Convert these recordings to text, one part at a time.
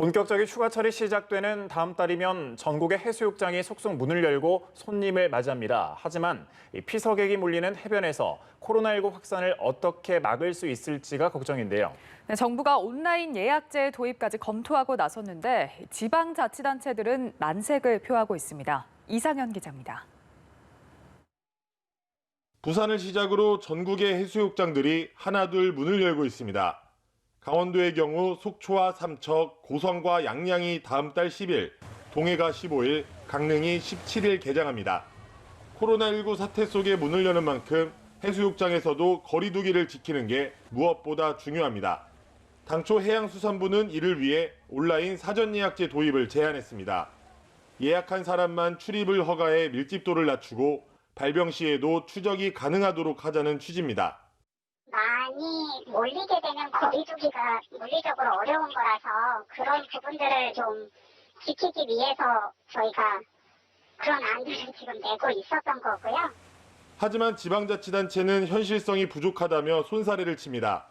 본격적인 휴가철이 시작되는 다음 달이면 전국의 해수욕장이 속속 문을 열고 손님을 맞이합니다. 하지만 이 피서객이 몰리는 해변에서 코로나19 확산을 어떻게 막을 수 있을지가 걱정인데요. 네, 정부가 온라인 예약제 도입까지 검토하고 나섰는데 지방자치단체들은 난색을 표하고 있습니다. 이상현 기자입니다. 부산을 시작으로 전국의 해수욕장들이 하나둘 문을 열고 있습니다. 강원도의 경우 속초와 삼척, 고성과 양양이 다음 달 10일, 동해가 15일, 강릉이 17일 개장합니다. 코로나19 사태 속에 문을 여는 만큼 해수욕장에서도 거리두기를 지키는 게 무엇보다 중요합니다. 당초 해양수산부는 이를 위해 온라인 사전 예약제 도입을 제안했습니다. 예약한 사람만 출입을 허가해 밀집도를 낮추고 발병 시에도 추적이 가능하도록 하자는 취지입니다. 많이 몰리게 되면 거리두기가 물리적으로 어려운 거라서 그런 부분들을 좀 지키기 위해서 저희가 그런 안들을 지금 내고 있었던 거고요. 하지만 지방자치단체는 현실성이 부족하다며 손사래를 칩니다.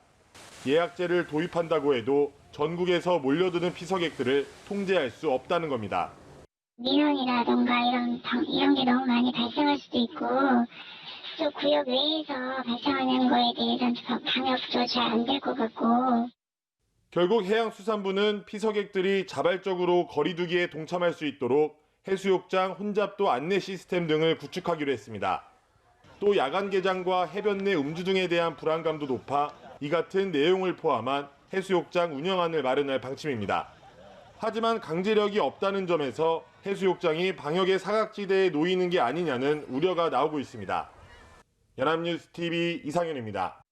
예약제를 도입한다고 해도 전국에서 몰려드는 피서객들을 통제할 수 없다는 겁니다. 민원이라던가 이런 방- 이런 게 너무 많이 발생할 수도 있고 또 구역 외에서 발생하는 거에 대해서는 방- 방역도 잘 안 될 것 같고 결국 해양수산부는 피서객들이 자발적으로 거리두기에 동참할 수 있도록 해수욕장 혼잡도 안내 시스템 등을 구축하기로 했습니다. 또 야간 개장과 해변 내 음주 등에 대한 불안감도 높아 이 같은 내용을 포함한 해수욕장 운영안을 마련할 방침입니다. 하지만 강제력이 없다는 점에서 해수욕장이 방역의 사각지대에 놓이는 게 아니냐는 우려가 나오고 있습니다. 연합뉴스 TV 이상현입니다.